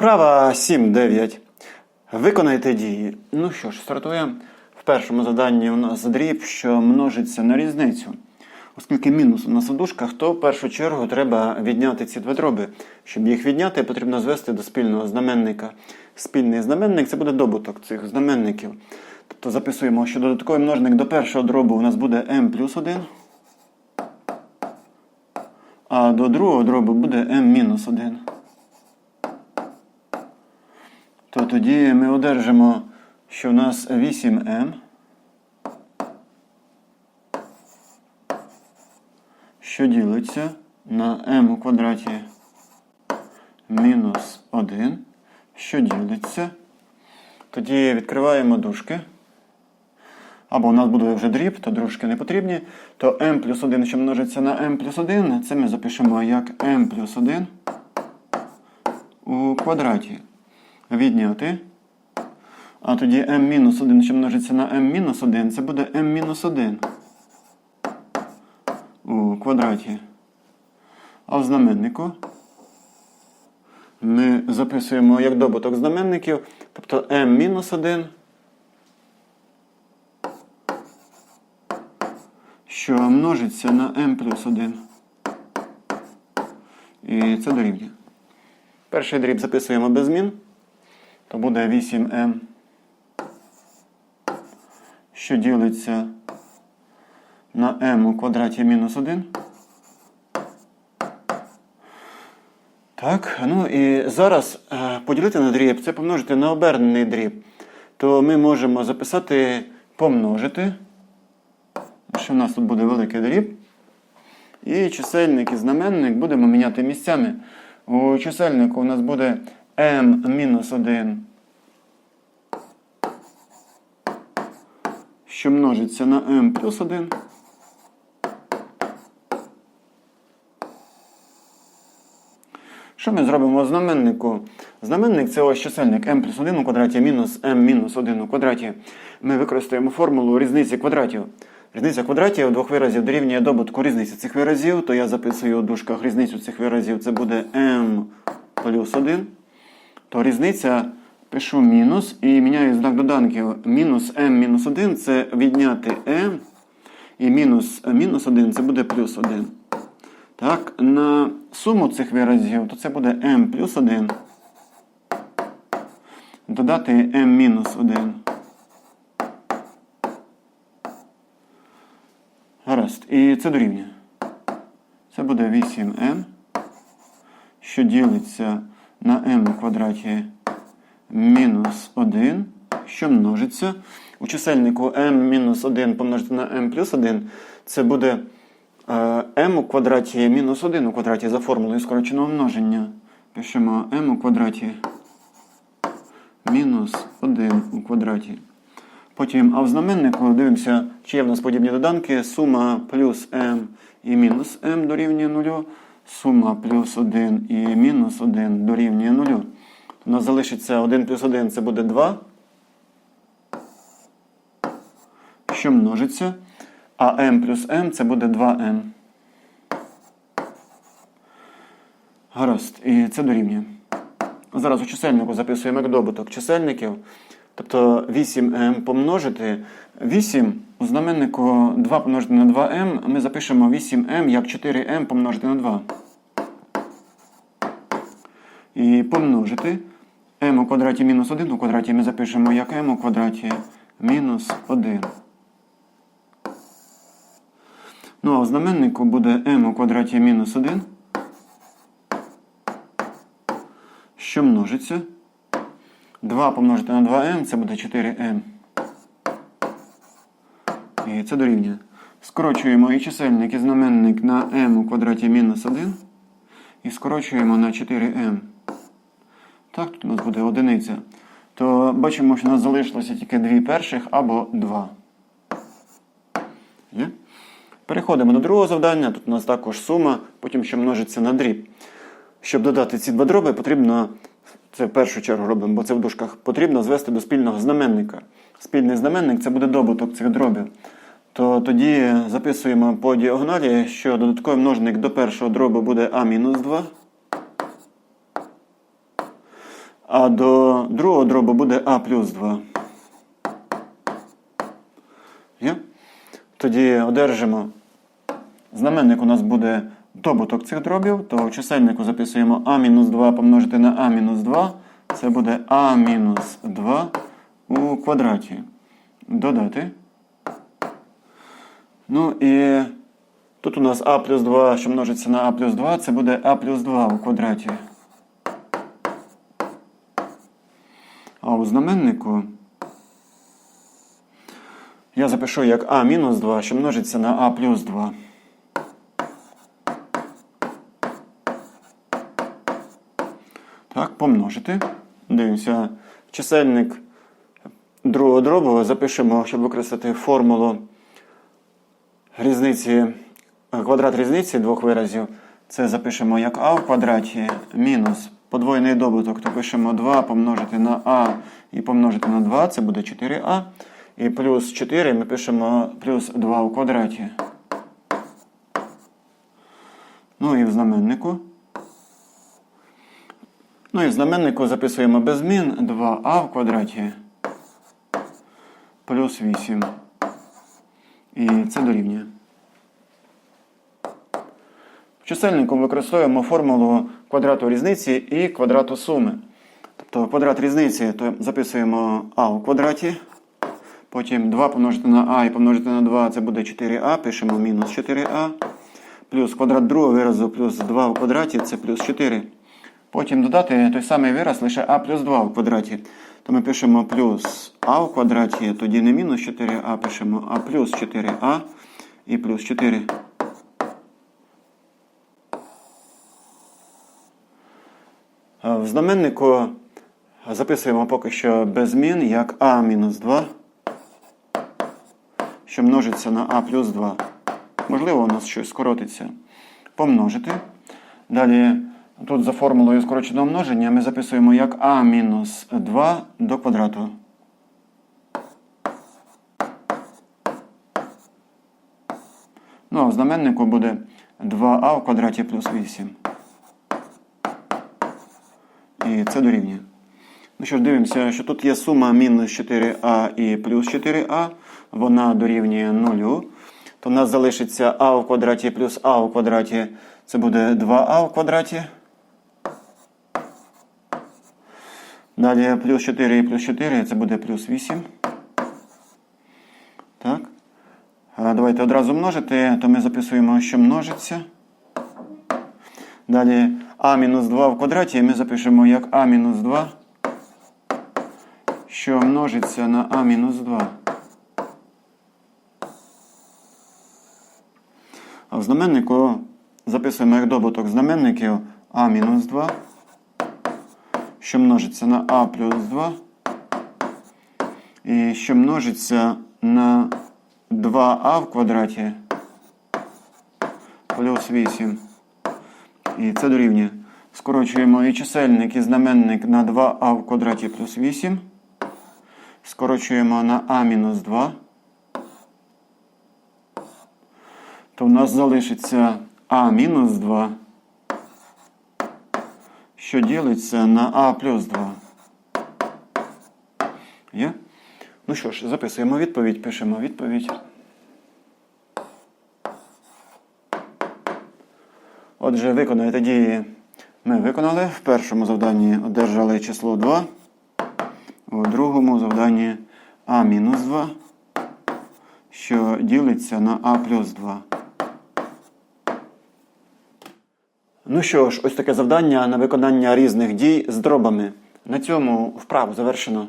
Вправа 7-9. Виконайте дії. Ну що ж, стартуємо. В першому заданні у нас дріб, що множиться на різницю. Оскільки мінус у нас у дужках, то в першу чергу треба відняти ці два дроби. Щоб їх відняти, потрібно звести до спільного знаменника. Спільний знаменник це буде добуток цих знаменників. Тобто записуємо, що додатковий множник до першого дробу у нас буде m плюс 1. А до другого дробу буде m мінус 1. То тоді ми одержимо, що в нас 8m, що ділиться на m у квадраті мінус 1, що ділиться. Тоді відкриваємо дужки. Або у нас буде вже дріб, то дружки не потрібні. То m плюс 1, що множиться на m плюс 1, це ми запишемо як m плюс 1 у квадраті. Відняти. А тоді m-1, що множиться на m-1, це буде m-1 у квадраті. А в знаменнику ми записуємо як добуток знаменників, тобто m-1, що множиться на m плюс 1. І це дорівнює. Перший дріб записуємо без змін. То буде 8m, що ділиться на m у квадраті мінус 1. Так, ну і зараз е, поділити на дріб, це помножити на обернений дріб. То ми можемо записати помножити. Що в нас тут буде великий дріб. І чисельник і знаменник будемо міняти місцями. У чисельнику у нас буде m мінус 1, що множиться на m плюс 1. Що ми зробимо знаменнику? Знаменник це ось чисельник m плюс 1 у квадраті мінус m мінус 1 у квадраті. Ми використаємо формулу різниці квадратів. Різниця квадратів двох виразів дорівнює добутку різниці цих виразів, то я записую у дужках різницю цих виразів, це буде m плюс 1. То різниця пишу мінус і міняю знак доданків. Мінус m мінус 1 це відняти m. І мінус мінус 1 це буде плюс 1. Так, на суму цих виразів, то це буде m плюс 1. Додати m мінус 1. Гаразд. І це дорівнює. Це буде 8m, що ділиться на m у квадраті мінус 1, що множиться. У чисельнику m мінус 1 помножити на m плюс 1, це буде е, m у квадраті мінус 1 у квадраті за формулою скороченого множення. Пишемо m у квадраті мінус 1 у квадраті. Потім, а в знаменнику дивимося, чи є в нас подібні доданки. Сума плюс m і мінус m дорівнює 0. Сума плюс 1 і мінус 1 дорівнює 0. У нас залишиться 1 плюс 1 це буде 2. Що множиться. А m плюс m це буде 2m. Гаразд. І це дорівнює. Зараз у чисельнику записуємо як добуток чисельників. Тобто 8m помножити. 8 у знаменнику 2 помножити на 2m. Ми запишемо 8m як 4m помножити на 2. І помножити. m у квадраті мінус 1 у квадраті ми запишемо як m у квадраті мінус 1. Ну а в знаменнику буде m у квадраті мінус 1. Що множиться. 2 помножити на 2m, це буде 4m. І це дорівнює. Скорочуємо і чисельник, і знаменник на m у квадраті мінус 1. І скорочуємо на 4m. Так, тут у нас буде одиниця. То бачимо, що у нас залишилося тільки дві перших або 2. Є? Переходимо до другого завдання. Тут у нас також сума, потім що множиться на дріб. Щоб додати ці два дроби, потрібно, це в першу чергу робимо, бо це в дужках, потрібно звести до спільного знаменника. Спільний знаменник це буде добуток цих дробів. То тоді записуємо по діагоналі, що додатковий множник до першого дробу буде а-2. А до другого дробу буде А плюс 2. Є? Тоді одержимо. Знаменник у нас буде добуток цих дробів, то в чисельнику записуємо А-2 помножити на А-2. Це буде А-2 у квадраті. Додати. Ну і тут у нас А плюс 2, що множиться на А плюс 2, це буде А плюс 2 у квадраті. А у знаменнику я запишу як А мінус 2, що множиться на А плюс 2. Так, помножити. Дивимося. Чисельник другого дробу запишемо, щоб використати формулу різниці, квадрат різниці двох виразів. Це запишемо як А в квадраті мінус подвоєний добуток, то пишемо 2 помножити на А і помножити на 2, це буде 4А. І плюс 4 ми пишемо плюс 2 у квадраті. Ну і в знаменнику. Ну і в знаменнику записуємо без змін 2а в квадраті плюс 8. І це дорівнює. В чисельнику використовуємо формулу квадрату різниці і квадрату суми. Тобто квадрат різниці то записуємо а у квадраті. Потім 2 помножити на а і помножити на 2 це буде 4а, пишемо мінус 4а. Плюс квадрат другого виразу плюс 2 в квадраті це плюс 4. Потім додати той самий вираз лише а плюс 2 в квадраті. То ми пишемо плюс а в квадраті, тоді не мінус 4а, пишемо а плюс 4а і плюс 4. В знаменнику записуємо поки що без змін як а мінус 2, що множиться на а плюс 2. Можливо, у нас щось скоротиться. Помножити. Далі тут за формулою скороченого множення ми записуємо як а мінус 2 до квадрату. Ну, а в знаменнику буде 2а в квадраті плюс 8. І це дорівнює. Ну що ж, дивимося, що тут є сума мінус 4а і плюс 4а. Вона дорівнює 0. То у нас залишиться а в квадраті плюс а в квадраті. Це буде 2а в квадраті. Далі плюс 4 і плюс 4 це буде плюс 8. Так. Давайте одразу множити, то ми записуємо, що множиться. Далі а мінус 2 в квадраті ми запишемо як а мінус 2, що множиться на а мінус 2. А в знаменнику записуємо як добуток знаменників а мінус 2, що множиться на а плюс 2, і що множиться на 2а в квадраті плюс 8. І це дорівнює. Скорочуємо і чисельник, і знаменник на 2а в квадраті плюс 8. Скорочуємо на а мінус 2. То в нас залишиться а мінус 2, що ділиться на а плюс 2. Є? Ну що ж, записуємо відповідь, пишемо відповідь. Отже, виконуєте дії ми виконали. В першому завданні одержали число 2. У другому завданні А-2, що ділиться на А плюс 2. Ну що ж, ось таке завдання на виконання різних дій з дробами. На цьому вправу завершено.